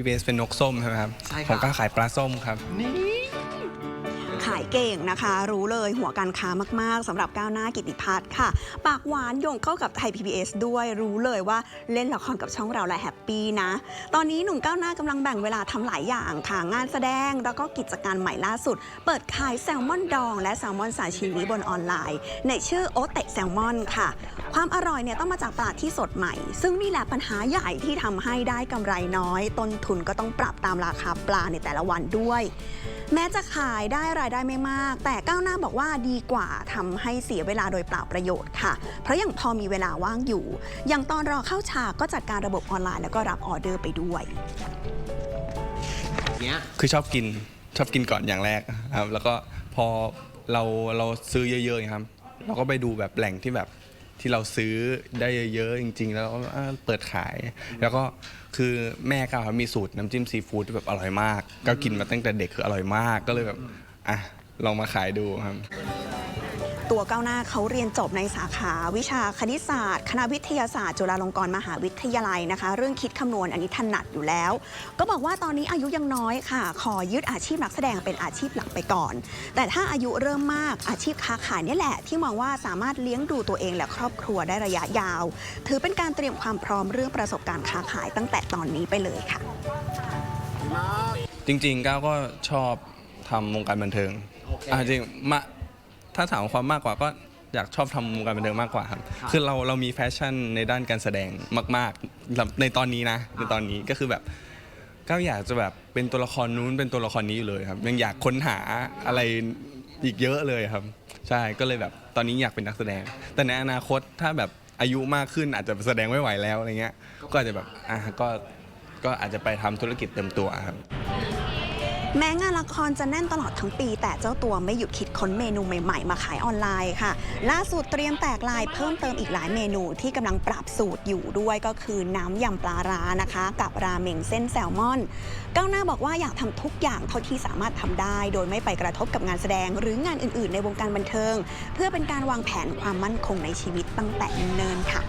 พี่เบสเป็นนกส้มใช่ไหมครับ ใช่ครับ ผมก็ขายปลาส้มครับขายเก่งนะคะ รู้เลยหัวการค้ามาก ๆสำหรับก้าวหน้ากิติพัฒน์ค่ะ ปากหวานโยงเข้ากับไทย PBS ด้วยรู้เลยว่าเล่นละครกับช่องเราและแฮปปี้นะ ตอนนี้หนุ่มก้าวหน้ากำลังแบ่งเวลาทำหลายอย่างค่ะ งานแสดงแล้วก็กิจการใหม่ล่าสุด เปิดขายแซลมอนดอง และแซลมอนซาชิมิบนออนไลน์ ในชื่อโอเตะแซลมอนค่ะความอร่อยเนี่ยต้องมาจากปลาที่สดใหม่ ซึ่งนี่แหละปัญหาใหญ่ที่ทำให้ได้กำไรน้อย ต้นทุนก็ต้องปรับตามราคาปลาในแต่ละวันด้วย แม้จะขายได้รายได้ไม่มาก แต่ก้าวหน้าบอกว่าดีกว่าทำให้เสียเวลาโดยเปล่าประโยชน์ค่ะ เพราะอย่างพอมีเวลาว่างอยู่ อย่างตอนรอเข้าฉากก็จัดการระบบออนไลน์แล้วก็รับออเดอร์ไปด้วยเนี้ยคือชอบกินชอบกินก่อนอย่างแรกครับแล้วก็พอเราเราซื้อเยอะๆอย่างเงี้ยครับเราก็ไปดูแบบแหล่งที่แบบ ที่เราซื้อได้เยอะๆจริง ๆ แล้วก็เออเปิดขาย แล้วก็คือแม่ก้าวครับมีสูตรน้ำจิ้มซีฟู้ดที่แบบอร่อยมาก ก็กินมาตั้งแต่เด็กคืออร่อยมากก็เลยแบบอะลองมาขายดูครับ ตัวก้าวหน้าเขาเรียนจบในสาขาวิชาคณิตศาสตร์ คณะวิทยาศาสตร์ จุฬาลงกรณ์มหาวิทยาลัยนะคะ เรื่องคิดคำนวณอันนี้ถนัดอยู่แล้ว ก็บอกว่าตอนนี้อายุยังน้อยค่ะ ขอยึดอาชีพนักแสดงเป็นอาชีพหลักไปก่อน แต่ถ้าอายุเริ่มมากอาชีพค้าขายเนี่ยแหละ ที่มองว่าสามารถเลี้ยงดูตัวเองและครอบครัวได้ระยะยาว ถือเป็นการเตรียมความพร้อมเรื่องประสบการณ์ค้าขายตั้งแต่ตอนนี้ไปเลยค่ะ จริงๆก้าวก็ชอบทำวงการบันเทิงโอเคอะจริงมา ถ้าถามความมากกว่าก็อยากชอบทำวงการบันเทิงมากกว่าครับครับ คือเราเรามีแฟชั่นในด้านการแสดงมากๆ ในตอนนี้นะ ในตอนนี้ก็คือแบบก้าวอยากจะแบบเป็นตัวละครนู้นเป็นตัวละครนี้อยู่เลยครับ ยังอยากค้นหาอะไรอีกเยอะเลยครับ ใช่ก็เลยแบบตอนนี้อยากเป็นนักแสดง แต่ในอนาคตถ้าแบบอายุมากขึ้นอาจจะแสดงไม่ไหวแล้วอะไรเงี้ย ก็อาจจะแบบอะก็ก็อาจจะไปทำธุรกิจเต็มตัวครับ แม้งานละครจะแน่นตลอดทั้งปี แต่เจ้าตัวไม่หยุดคิดค้นเมนูใหม่ๆ มาขายออนไลน์ค่ะ ล่าสุดเตรียมแตกลายเพิ่มเติมอีกหลายเมนูที่กำลังปรับสูตรอยู่ด้วยก็คือน้ำยำปลาร้านะคะ กับราเมงเส้นแซลมอน ก้าวหน้าบอกว่าอยากทำทุกอย่างเท่าที่สามารถทำได้ โดยไม่ไปกระทบกับงานแสดง หรืองานอื่นๆ ในวงการบันเทิง เพื่อเป็นการวางแผนความมั่นคงในชีวิตตั้งแต่เนิ่นค่ะ